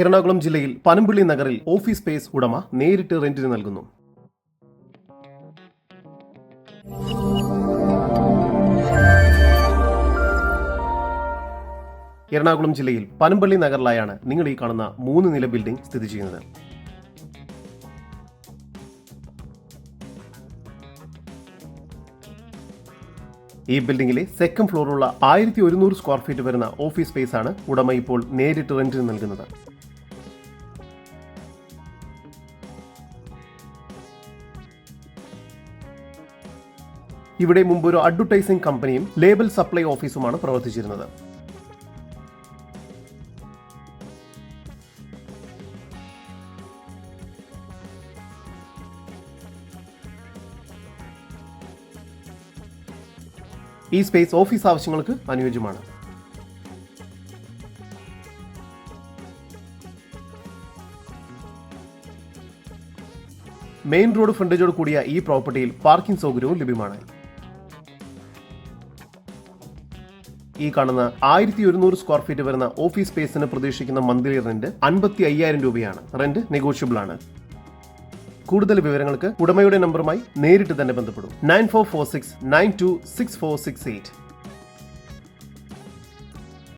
എറണാകുളം ജില്ലയിൽ പനമ്പിള്ളി നഗറിൽ office space ഉടമ നേരിട്ട് റെന്റിന് നൽകുന്നു. എറണാകുളം ജില്ലയിൽ പനമ്പള്ളി നഗറിലായാണ് നിങ്ങൾ ഈ കാണുന്ന മൂന്ന് നില ബിൽഡിംഗ് സ്ഥിതി ചെയ്യുന്നത്. ഈ ബിൽഡിംഗിലെ സെക്കൻഡ് ഫ്ലോറുള്ള ആയിരത്തി ഒരുന്നൂറ് സ്ക്വയർ ഫീറ്റ് വരുന്ന ഓഫീസ് സ്പേസ് ആണ് ഉടമ ഇപ്പോൾ നേരിട്ട് റെന്റിന് നൽകുന്നത്. ഇവിടെ മുമ്പ് ഒരു അഡ്വർടൈസിംഗ് കമ്പനിയും ലേബൽ സപ്ലൈ ഓഫീസുമാണ് പ്രവർത്തിച്ചിരുന്നത്. ഈ സ്പേസ് ഓഫീസ് ആവശ്യങ്ങൾക്ക് അനുയോജ്യമാണ്. മെയിൻ റോഡ് ഫ്രണ്ടേജോട് കൂടിയ ഈ പ്രോപ്പർട്ടിയിൽ പാർക്കിംഗ് സൗകര്യവും ലഭ്യമാണ്. ഈ കാണുന്ന ആയിരത്തി ഒരുന്നൂറ് സ്ക്വയർ ഫീറ്റ് വരുന്ന ഓഫീസ് സ്പേസിന് പ്രതീക്ഷിക്കുന്ന മന്ത്ലി റെന്റ് അൻപത്തി അയ്യായിരം രൂപയാണ്. റെന്റ് നെഗോഷ്യബിൾ ആണ്. കൂടുതൽ വിവരങ്ങൾക്ക് ഉടമയുടെ നമ്പറുമായി നേരിട്ട് തന്നെ ബന്ധപ്പെടും. Nine four four six nine two six four six eight